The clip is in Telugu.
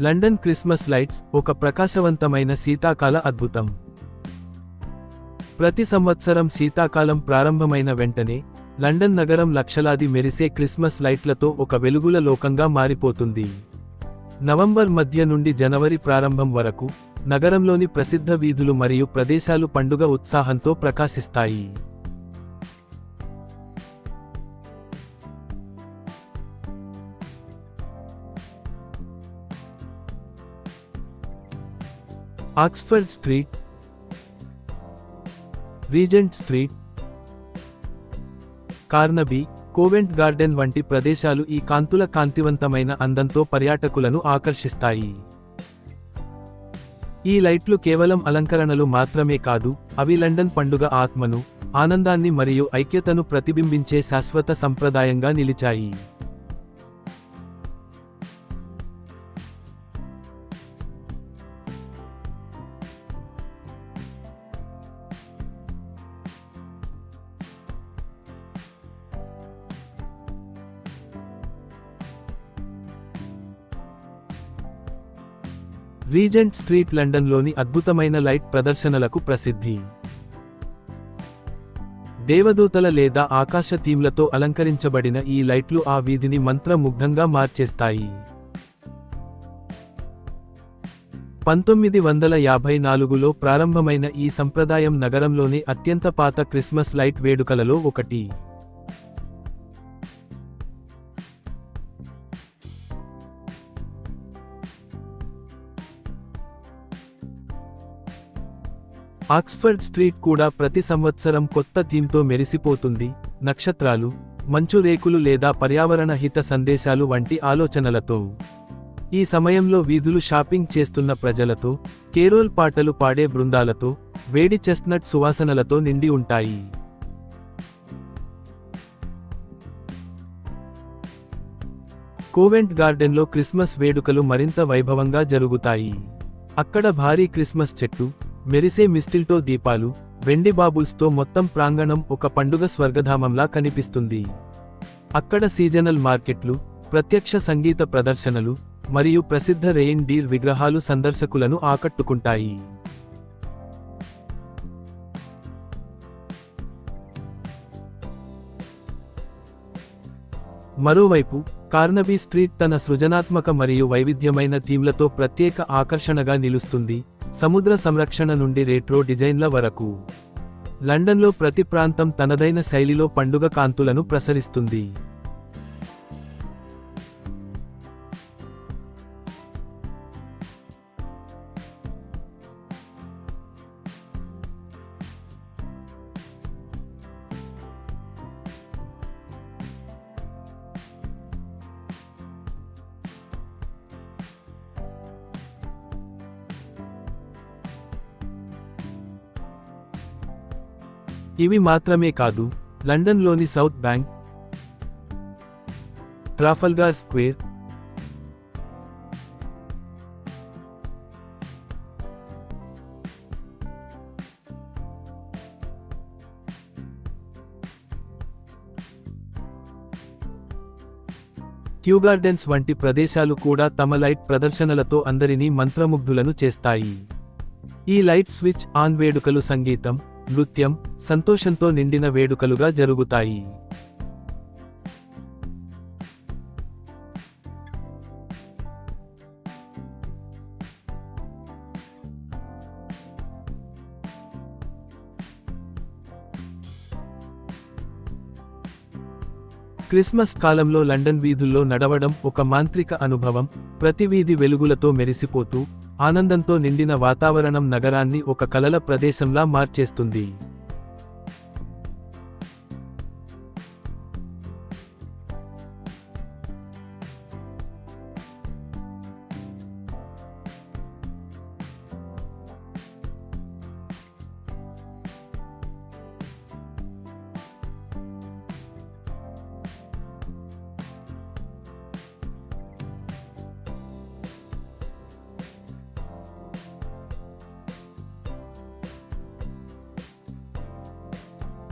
లండన్ క్రిస్మస్ లైట్స్ ఒక ప్రకాశవంతమైన శీతాకాల అద్భుతం. ప్రతి సంవత్సరం శీతాకాలం ప్రారంభమైన వెంటనే లండన్ నగరం లక్షలాది మెరిసే క్రిస్మస్ లైట్లతో ఒక వెలుగుల లోకంగా మారిపోతుంది. నవంబర్ మధ్య నుండి జనవరి ప్రారంభం వరకు నగరంలోని ప్రసిద్ధ వీధులు మరియు ప్రదేశాలు పండుగ ఉత్సాహంతో ప్రకాశిస్తాయి. Oxford Street Regent Street Carnaby Covent Garden వంటి ప్రదేశాలు ఈ కాంతుల కాంతివంతమైన అందంతో పర్యాటకులను ఆకర్షిస్తాయి. ఈ లైట్లు కేవలం అలంకరణలు మాత్రమే కాదు అవి లండన్ పండుగ ఆత్మను ఆనందాన్ని మరియు ఐక్యతను ప్రతిబింబించే శాశ్వత సంప్రదాయంగా నిలిచాయి. రీజెంట్ స్ట్రీట్ లండన్లోని అద్భుతమైన లైట్ ప్రదర్శనలకు ప్రసిద్ధి. దేవదూతల లేదా ఆకాశ థీమ్లతో అలంకరించబడిన ఈ లైట్లు ఆ వీధిని మంత్రముగ్ధంగా మార్చేస్తాయి. పంతొమ్మిది వందల యాభై నాలుగులో ప్రారంభమైన ఈ సంప్రదాయం నగరంలోని అత్యంత పాత క్రిస్మస్ లైట్ వేడుకలలో ఒకటి. ఆక్స్ఫర్డ్ స్ట్రీట్ కూడా ప్రతి సంవత్సరం కొత్త థీమ్తో మెరిసిపోతుంది. నక్షత్రాలు మంచు రేకులు లేదా పర్యావరణ హిత సందేశాలు వంటి ఆలోచనలతో. ఈ సమయంలో వీధులు షాపింగ్ చేస్తున్న ప్రజలతో కేరోల్ పాటలు పాడే బృందాలతో వేడి చెస్ట్నట్ సువాసనలతో నిండి ఉంటాయి. కోవెంట్ గార్డెన్లో క్రిస్మస్ వేడుకలు మరింత వైభవంగా జరుగుతాయి. అక్కడ భారీ క్రిస్మస్ చెట్టు మెరిసే మిస్టిల్టో దీపాలు వెండి బాబుల్స్తో మొత్తం ప్రాంగణం ఒక పండుగ స్వర్గధామంలా కనిపిస్తుంది. అక్కడ సీజనల్ మార్కెట్లు ప్రత్యక్ష సంగీత ప్రదర్శనలు మరియు ప్రసిద్ధ రెయిన్ డీర్ విగ్రహాలు సందర్శకులను ఆకట్టుకుంటాయి. మరోవైపు కార్నబీ స్ట్రీట్ తన సృజనాత్మక మరియు వైవిధ్యమైన థీమ్లతో ప్రత్యేక ఆకర్షణగా నిలుస్తుంది. సముద్ర సంరక్షణ నుండి రేట్రో డిజైన్ల వరకు. లండన్లో ప్రతి ప్రాంతం తనదైన శైలిలో పండుగ కాంతులను ప్రసరిస్తుంది. ఇవి మాత్రమే కాదు లండన్లోని South Bank Trafalgar Square Kew Gardens వంటి ప్రదేశాలు కూడా తమ లైట్ ప్రదర్శనలతో అందరినీ మంత్రముగ్ధులను చేస్తాయి. ఈ లైట్ స్విచ్ ఆన్ వేడుకలు సంగీతం నృత్యం సంతోషంతో నిండిన వేడుకలుగా జరుగుతాయి. క్రిస్మస్ కాలంలో లండన్ వీధుల్లో నడవడం ఒక మాంత్రిక అనుభవం. ప్రతి వీధి వెలుగులతో మెరిసిపోతూ ఆనందంతో నిండిన వాతావరణం నగరాన్ని ఒక కలల ప్రదేశంలా మార్చేస్తుంది.